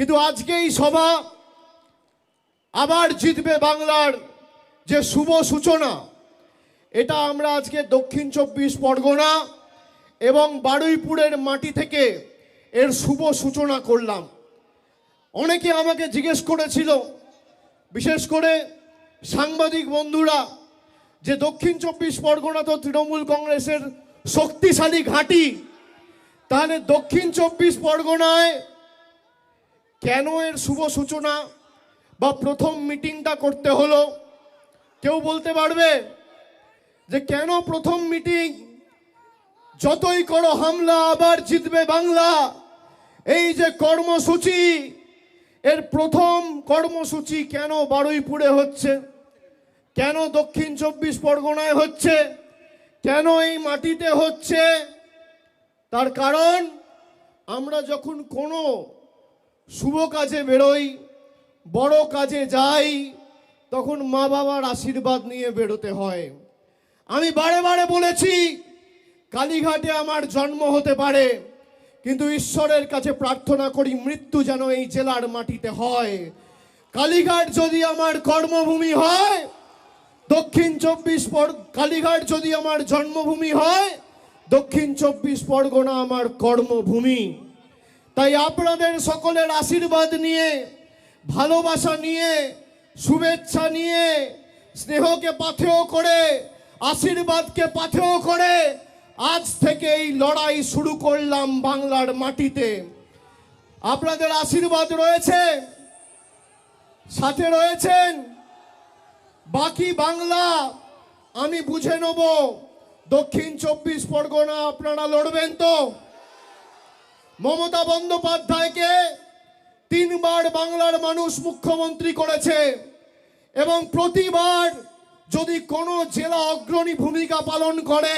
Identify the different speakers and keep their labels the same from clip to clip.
Speaker 1: কিন্তু আজকে এই সভা আবার জিতবে বাংলার যে শুভ সূচনা, এটা আমরা আজকে দক্ষিণ চব্বিশ পরগনা এবং বারুইপুরের মাটি থেকে এর শুভ সূচনা করলাম। অনেকে আমাকে জিজ্ঞেস করেছিল, বিশেষ করে সাংবাদিক বন্ধুরা, যে দক্ষিণ চব্বিশ পরগনা তো তৃণমূল কংগ্রেসের শক্তিশালী ঘাঁটি, তাহলে দক্ষিণ চব্বিশ পরগনায় কেন এর শুভ সূচনা বা প্রথম মিটিংটা করতে হলো? কেউ বলতে পারবে? যে কেন প্রথম মিটিং? যতই করো, হামলা আবার জিতবে বাংলা। এই যে কর্মসূচি, এর প্রথম কর্মসূচি কেন বারুইপুরে হচ্ছে? কেন দক্ষিণ চব্বিশ পরগনায় হচ্ছে? কেন এই মাটিতে হচ্ছে? তার কারণ, আমরা যখন কোনো শুভ কাজে বেরোই, বড় কাজে যাই, তখন মা বাবার আশীর্বাদ নিয়ে বেরোতে হয়। আমি বারে বারে বলেছি, কালীঘাটে আমার জন্ম হতে পারে, কিন্তু ঈশ্বরের কাছে প্রার্থনা করি মৃত্যু যেন এই জেলার মাটিতে হয়। কালীঘাট যদি আমার কর্মভূমি হয়, দক্ষিণ চব্বিশ পর, কালীঘাট যদি আমার জন্মভূমি হয়, দক্ষিণ চব্বিশ পরগনা আমার কর্মভূমি। তাই আপনাদের সকলের আশীর্বাদ নিয়ে, ভালোবাসা নিয়ে, শুভেচ্ছা নিয়ে, স্নেহকে পাথেয় করে, আশীর্বাদকে পাথেয় করে আজ থেকে এই লড়াই শুরু করলাম বাংলার মাটিতে। আপনাদের আশীর্বাদ রয়েছে, সাথে রয়েছেন, বাকি বাংলা আমি বুঝে নেব। দক্ষিণ চব্বিশ পরগনা আপনারা লড়বেন তো? মমতা বন্দ্যোপাধ্যায়কে তিনবার বাংলার মানুষ মুখ্যমন্ত্রী করেছে এবং প্রতিবার যদি কোনো জেলা অগ্রণী ভূমিকা পালন করে,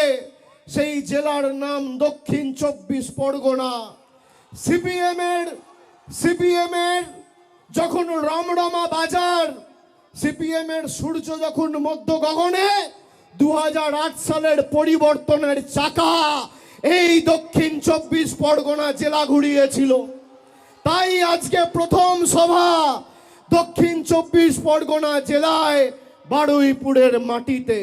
Speaker 1: সেই জেলার নাম দক্ষিণ চব্বিশ পরগনা। সিপিএম এর সিপিএম এর যখন রমরমা বাজার সিপিএম এর সূর্য যখন মধ্য গগনে দু হাজার আট সালের পরিবর্তনের চাকা এই দক্ষিণ চব্বিশ পরগনা জেলা ঘুরিয়েছিল। তাই আজকে প্রথম সভা দক্ষিণ চব্বিশ পরগনা জেলায় বারুইপুরের মাটিতে।